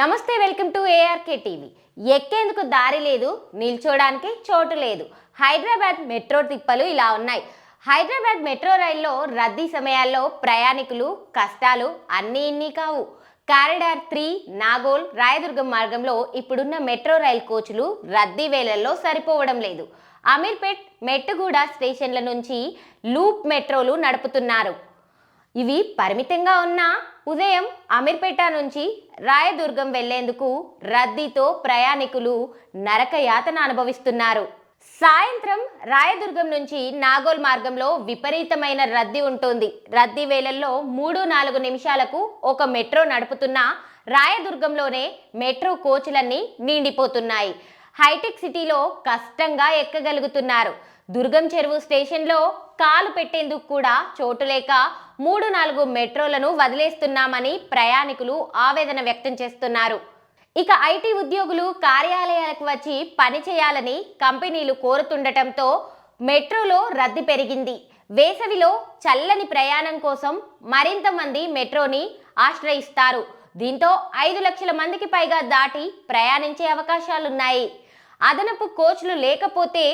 నమస్తే welcome to ARK TV ఎక్కేందుకు దారి లేదు నిల్చోడానికి చోటు లేదు. హైదరాబాద్ మెట్రో తిప్పలు ఇలా ఉన్నాయి. హైదరాబాద్ మెట్రో రైల్లో రద్దీ సమయాల్లో ప్రయాణికులు కష్టాలు అన్నీ ఇన్ని కావు. కారిడార్ త్రీ నాగోల్ రాయదుర్గం మార్గంలో ఇప్పుడున్న మెట్రో రైల్ కోచ్లు రద్దీ వేళల్లో సరిపోవడం లేదు. అమీర్పేట్ మెట్టుగూడ స్టేషన్ల నుంచి లూప్ మెట్రోలు నడుపుతున్నారు. ఇవి పరిమితంగా ఉన్న ఉదయం అమీర్పేట నుంచి రాయదుర్గం వెళ్ళేందుకు రద్దీతో ప్రయాణికులు నరక యాతన అనుభవిస్తున్నారు. సాయంత్రం రాయదుర్గం నుంచి నాగోల్ మార్గంలో విపరీతమైన రద్దీ ఉంటుంది. రద్దీ వేళల్లో మూడు నాలుగు నిమిషాలకు ఒక మెట్రో నడుపుతున్న రాయదుర్గంలోనే మెట్రో కోచ్లన్నీ నిండిపోతున్నాయి. హైటెక్ సిటీలో కష్టంగా ఎక్కగలుగుతున్నారు. దుర్గం చెరువు స్టేషన్లో కాలు పెట్టేందుకు కూడా చోటు లేక మూడు నాలుగు మెట్రోలను వదిలేస్తున్నామని ప్రయాణికులు ఆవేదన వ్యక్తం చేస్తున్నారు. ఇక ఐటీ ఉద్యోగులు కార్యాలయాలకు వచ్చి పని చేయాలని కంపెనీలు కోరుతుండటంతో మెట్రోలో రద్దీ పెరిగింది. వేసవిలో చల్లని ప్రయాణం కోసం మరింత మంది మెట్రోని ఆశ్రయిస్తారు. దీంతో ఐదు లక్షల మందికి పైగా దాటి ప్రయాణించే అవకాశాలున్నాయి. అదనపు కోచ్లు లేకపోతే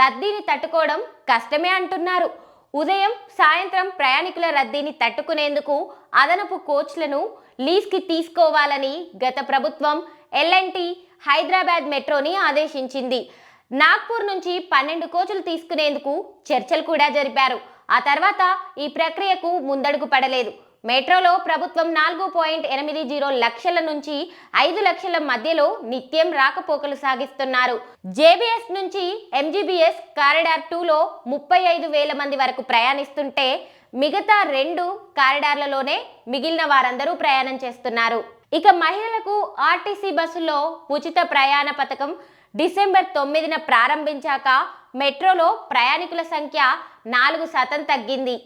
రద్దీని తట్టుకోవడం కష్టమే అంటున్నారు. ఉదయం సాయంత్రం ప్రయాణికుల రద్దీని తట్టుకునేందుకు అదనపు కోచ్లను లీజ్కి తీసుకోవాలని గత ప్రభుత్వం ఎల్ఎన్టీ హైదరాబాద్ మెట్రోని ఆదేశించింది. నాగ్పూర్ నుంచి పన్నెండు కోచ్లు తీసుకునేందుకు చర్చలు కూడా జరిపారు. ఆ తర్వాత ఈ ప్రక్రియకు ముందడుగు పడలేదు. మెట్రోలో ప్రభుత్వం నాలుగు పాయింట్ ఎనిమిది జీరో లక్షల నుంచి ఐదు లక్షల మధ్యలో నిత్యం రాకపోకలు సాగిస్తున్నారు. జేబీఎస్ నుంచి ఎంజీబీఎస్ కారిడార్ టూలో ముప్పై ఐదు వేల మంది వరకు ప్రయాణిస్తుంటే మిగతా రెండు కారిడార్లలోనే మిగిలిన వారందరూ ప్రయాణం చేస్తున్నారు. ఇక మహిళలకు ఆర్టీసీ బస్సుల్లో ఉచిత ప్రయాణ పథకం డిసెంబర్ తొమ్మిదిన ప్రారంభించాక మెట్రోలో ప్రయాణికుల సంఖ్య నాలుగు శాతం తగ్గింది.